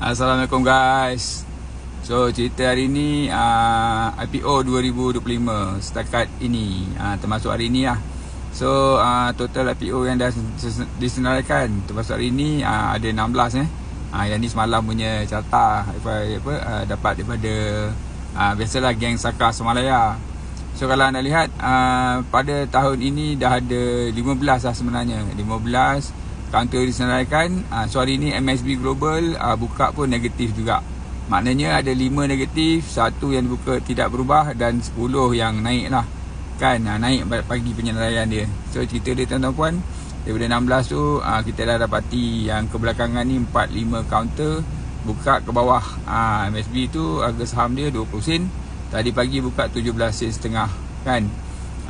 Assalamualaikum guys. So cerita hari ni uh, IPO 2025 setakat ini uh, termasuk hari ni lah. So uh, total IPO yang dah disenaraikan termasuk hari ni uh, ada 16 eh. Uh, yang ni semalam punya carta apa, apa uh, dapat daripada uh, biasalah geng Saka Semalaya. So kalau anda lihat uh, pada tahun ini dah ada 15 lah sebenarnya. 15 counter disenaraikan. Uh, so hari ni MSB Global uh, buka pun negatif juga. Maknanya ada 5 negatif satu yang dibuka tidak berubah dan 10 yang naik lah. Kan? Uh, naik pagi penyenaraian dia. So cerita dia tuan-tuan puan daripada 16 tu uh, kita dah dapati yang kebelakangan ni 4-5 counter buka ke bawah. Uh, MSB tu harga saham dia 20 sen. Tadi pagi buka 17 sen setengah kan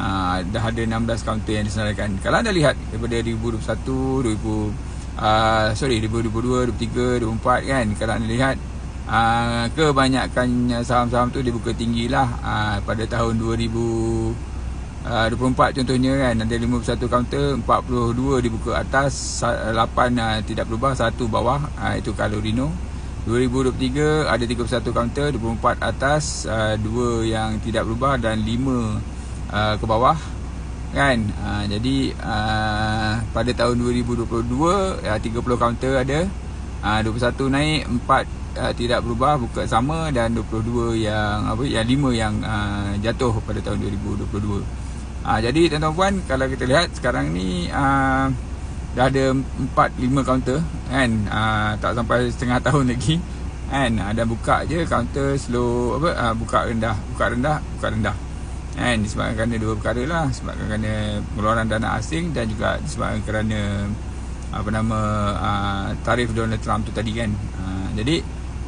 uh, dah ada 16 kaunter yang disenaraikan. Kalau anda lihat daripada 2021, 2000 uh, sorry 2022, 2023, 2024 kan? Kalau anda lihat uh, kebanyakan saham-saham tu dibuka tinggi lah. Uh, pada tahun 2000 Uh, 24 contohnya kan? Ada 51 kaunter 42 dibuka atas 8 uh, tidak berubah satu bawah. Uh, itu Calorino 2023 ada 31 kaunter 24 atas uh, 2 yang tidak berubah dan 5 uh, ke bawah kan? Uh, jadi uh, pada tahun 2022 uh, 30 counter ada. Uh, 21 naik 4 uh, tidak berubah buka sama dan 22 yang apa yang 5 yang uh, jatuh pada tahun 2022 uh, jadi tuan-tuan puan kalau kita lihat sekarang ni uh, dah ada 4 5 counter kan? Uh, tak sampai setengah tahun lagi kan? Dan buka je counter slow apa uh, buka rendah buka rendah buka rendah kan disebabkan kerana dua perkara lah. Disebabkan kerana pengeluaran dana asing dan juga disebabkan kerana apa nama uh, tarif Donald Trump tu tadi kan. Uh, jadi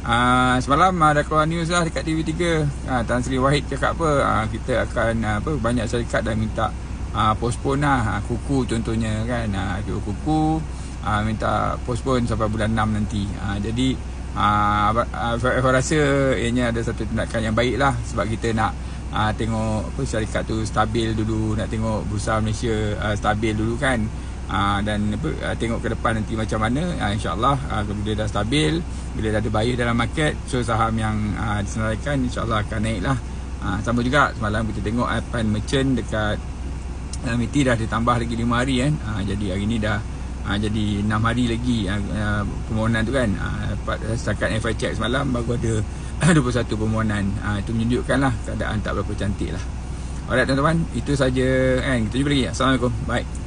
uh, semalam ada keluar news lah dekat TV3 uh, Tan Sri Wahid cakap apa? Uh, kita akan uh, apa banyak syarikat dah minta uh, postpone lah. Uh, kuku contohnya kan. Uh, kuku uh, minta postpone sampai bulan 6 nanti. Uh, jadi uh, uh, saya rasa ianya ada satu tindakan yang baik lah sebab kita nak uh, tengok apa syarikat tu stabil dulu nak tengok bursa Malaysia uh, stabil dulu kan? Uh, dan apa uh, tengok ke depan nanti macam mana? Uh, insyaallah uh, bila dah stabil bila dah ada buyer dalam market so saham yang uh, disenaraikan insyaallah akan naik lah uh, sama juga semalam kita tengok Apan Merchant dekat uh, MITI dah ditambah lagi 5 hari kan? Uh, jadi hari ni dah uh, jadi 6 hari lagi uh, permohonan tu kan? Uh, setakat FI check semalam baru ada 21 permohonan. Ha, Itu menunjukkanlah keadaan tak berapa cantik lah. Alright tuan-tuan Itu saja kan? Kita jumpa lagi. Assalamualaikum. Bye